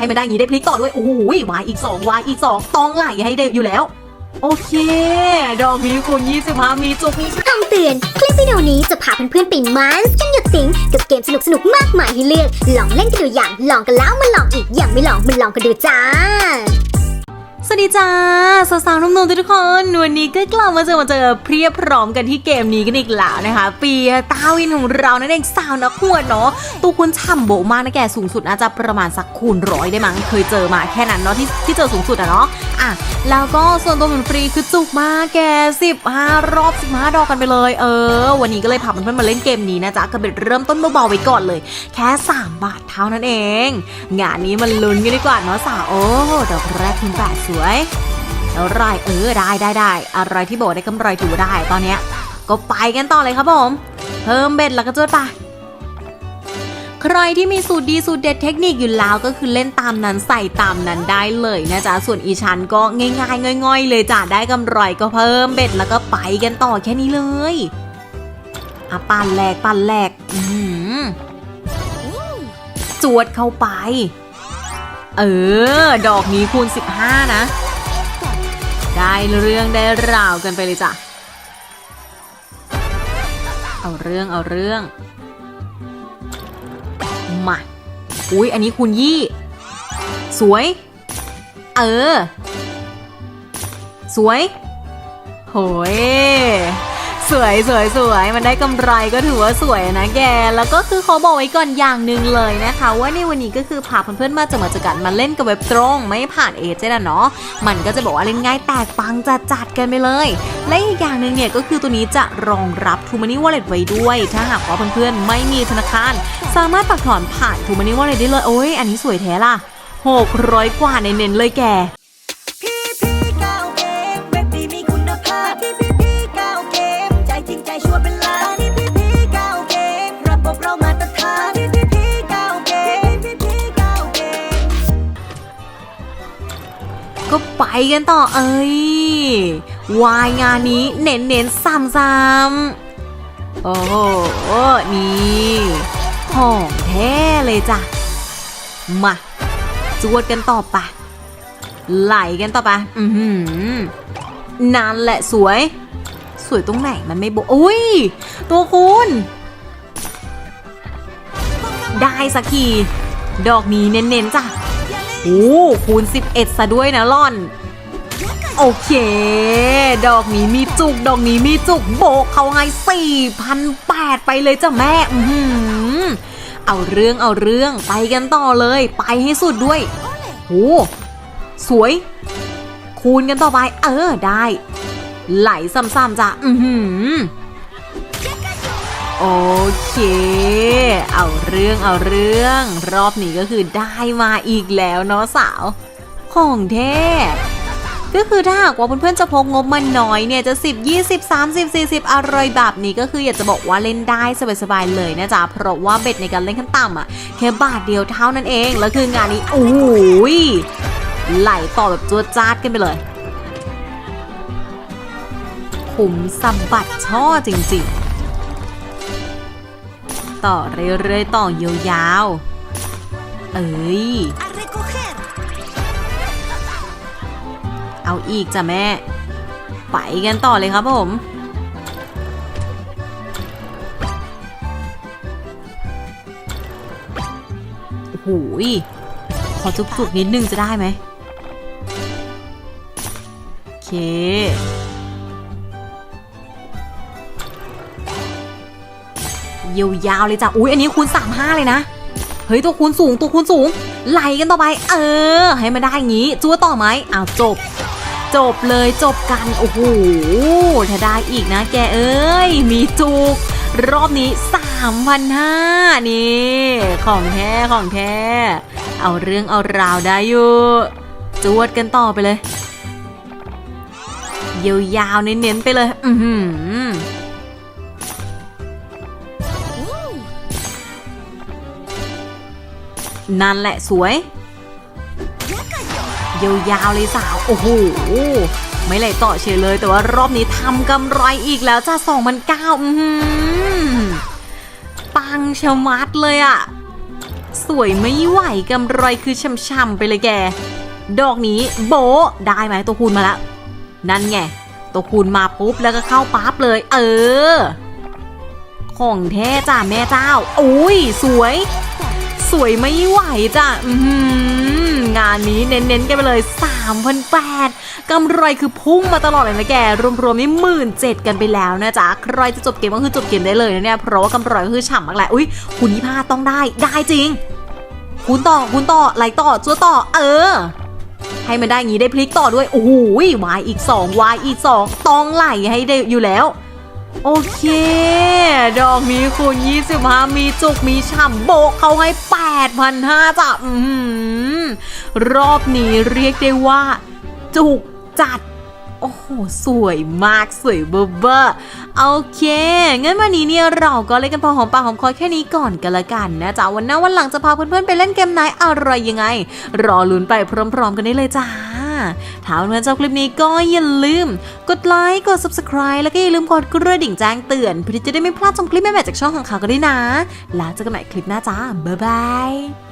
ให้มันได้อย่างนี้ได้พลิกต่อด้วยโอ้ยวายอีกสองวายอีกสองต้องไหลให้ได้อยู่แล้ว โอเค ดอกนี้คูณ25 มีจุกมีคำเตือน คลิปวิดีโอนี้จะพาเพื่อนๆไปมันส์กันหยุดติ้งกับเกมสนุกๆมากมายให้เลือก ลองเล่นกันดูอย่างลองกันแล้วมาลองอีกอย่างไม่ลองมันลองกันดูจ้า สวัสดีจ้าสาวๆนุ่มๆทุกคนวันนี้ก็กลับมาเจอมาเจอเพียบพร้อมกันที่เกมนี้กันอีกแล้วนะคะปีตาวินของเรานั่นเองสาวนักขวดเนาะตัวคุณฉ่ำโบมากนะแกสูงสุดน่าจจะประมาณสักคูณร้อยได้มั้งเคยเจอมาแค่นั้นเนาะที่ที่เจอสูงสุดอะเนาะอะแล้วก็ส่วนตัวเหมันฟรีคือจุกมากแก15รอบ15ดอกกันไปเลยเออ วันนี้ก็เลยพาเพื่อนๆมาเล่นเกมนี้นะจ๊ะก็เป็นเริ่มต้นเบาๆไว้ก่อนเลย แค่ 3 บาทเท่านั้นเอง งานนี้มันลุ้นกันดีกว่าเนาะสาวโอ้ดอกแรกคุณแปดสวยแล้วไรเออได้ได้ได้อะไรที่โบได้กำไรถือได้ตอนเนี้ยก็ไปกันต่อเลยครับผม เพิ่มเบ็ดแล้วก็จวดไปใครที่มีสูตรดีสูตรเด็ดเทคนิคอยู่แล้วก็คือเล่นตามนั้นใส่ตามนั้นได้เลยนะจ๊ะส่วนอีชันก็ง่ายๆง่อย ๆ เลยจ้ะได้กำไรก็เพิ่มเบ็ดแล้วก็ไปกันต่อแค่นี้เลยอะปั่นแหลกปั่นแหลกจวดเข้าไป เออ ดอกนี้คูณ 15 นะ ได้เรื่องได้ราวกันไปเลยจ้ะ เอาเรื่องเอาเรื่อง มา อุ้ยอันนี้คุณยี่ สวย เออ สวย โหย สวยสวยสวยมันได้กำไรก็ถือว่าสวยนะแก แล้วก็คือเขาบอกไว้ก่อนอย่างหนึ่งเลยนะคะ ว่าในวันนี้ก็คือพาเพื่อนๆมาจะมาเจอกันมาเล่นกับเว็บตรง ไม่ผ่านเอเจนต์เนาะมันก็จะบอกว่าเล่นง่ายแตกปังจัดจัดๆกันไปเลย และอีกอย่างหนึ่งเนี่ยก็คือตัวนี้จะรองรับ t ูมา n ี y Wallet ไว้ด้วย ถ้าหากว่าเพื่อนๆไม่มีธนาคาร สามารถฝากถอนผ่าน t ูมา n ี y Wallet ได้เลยโอ้ยอันนี้สวยแท้ล่ะ600 กว่าในเน้นเลยแก ก็ไปกันต่อเอ้ยวายงานนี้เน้นเน้นๆซ้ำโอ้โหนี่ของแท้เลยจ้ะ มาจวดกันต่อไปไหลกันต่อปอือหือนั่นแหละสวย สวยตรงไหนมันไม่โบอุ้ย ตัวคุณ ได้สักที ดอกนี้เน้นๆจ้ะโอ้คูณ11 ซะด้วยนะล่อน โอเค ดอกนี้มีจุก ดอกนี้มีจุกโบกเขาให้4,800ไปเลยจ้ะแม่ อือหือเอาเรื่องเอาเรื่องไปกันต่อเลย ไปให้สุดด้วยโอ้สวย คูณกันต่อไป เออได้ ไหลซ้ำๆจ้ะ อือหือโอเค เอาเรื่องเอาเรื่อง รอบนี้ก็คือได้มาอีกแล้วเนาะสาว ของแท้ ก็คือถ้าหากว่าเพื่อนๆจะพกงบมาน้อยเนี่ยจะ 10 20 30 40 อะไรแบบนี้ก็คืออยากจะบอกว่าเล่นได้สบายๆเลยนะจ๊ะ เพราะว่าเบ็ดในการเล่นขั้นต่ำอะแค่บาทเดียวเท่านั้นเอง แล้วคืองานนี้โอ้ยไหลต่อแบบจวดจ้าดกันไปเลยขุมสมบัติช่อจริงๆ ต่อเรื่อยๆ ต่อยาวๆ เอ้ย เอาอีกจ้ะแม่ ไปกันต่อเลยครับผม โอ้โหยขอจุกๆนิดนึงจะได้ไหมโอเคยาวๆเลยจ้ะ อุ้ยอันนี้คูณ35 เลยนะ เฮ้ย ตัวคูณสูง ตัวคูณสูง ไหลกันต่อไป เออ ให้มันได้อย่างงี้จัวต่อไหมอ้าวจบ จบเลยจบกัน โอ้โหถ้าได้อีกนะแกเอ้ย มีจุก รอบนี้3,500นี่ ของแท้ของแท้ เอาเรื่องเอาราวได้อยู่ จวดกันต่อไปเลย ยาวๆเน้นๆไปเลย อืนั่นแหละสวย ยาวๆเลยสาว โอ้โห ไม่ไหลต่อเฉยเลย แต่ว่ารอบนี้ทำกำไรอีกแล้วจ้าสองมันเก้าปังชะมัดเลยอะสวยไม่ไหวกำไรคือช่ำๆไปเลยแก ดอกนี้โบได้ไหมตัวคูณมาแล้วนั่นไง ตัวคูณมาปุ๊บแล้วก็เข้าปั๊บเลย เออ ของแท้จ้าแม่เจ้า อุ้ยสวย สวยไม่ไหวจ้ะอื้อหือ งานนี้เน้นๆกันไปเลย 3,800กำไรคือพุ่งมาตลอดเลยนะแก รวมๆนี่หมื่นเจ็ดกันไปแล้วนะจ๊ะ ใครจะจบเกมก็คือจบเกมได้เลยนะเนี่ย เพราะว่ากำไรก็คือฉ่ำมากแหละอุ้ยคุณยี่ห้าต้องได้ ได้จริง คุณต่อคุณต่อไหลต่อจัวต่อ เออให้มันได้งี้ได้พลิกต่อด้วย โอ้โหวายอีก2วายอีก2ต้องไหลให้ได้อยู่แล้ว โอเค ดอกนี้คูณ25 มีจุกมีฉ่ำโบกเขาให้8,500จ้ะอื้อหือ รอบนี้เรียกได้ว่า จุกจัด โอ้โห สวยมากสวยเบอร์เบอร์โอเคงั้นวันนี้เนี่ยเราก็เล่นกันพอหอมปากหอมคอแค่นี้ก่อนกันละกันนะจ๊ะวันหน้าวันหลังจะพาเพื่อนๆไปเล่นเกมไหนอะไรยังไง รอลุ้นไปพร้อม ๆ กันได้เลยจ้าถ้าเพื่อนๆชอบคลิปนี้ก็อย่าลืม กดไลค์กด subscribe แล้วก็อย่าลืมกดกระดิ่งแจ้งเตือนเพื่อที่จะได้ไม่พลาดชมคลิปใหม่ๆจากช่องของเขาก็ได้วยนะ แล้วเจอกันใหม่คลิปหน้าจ้าบ๊ายบาย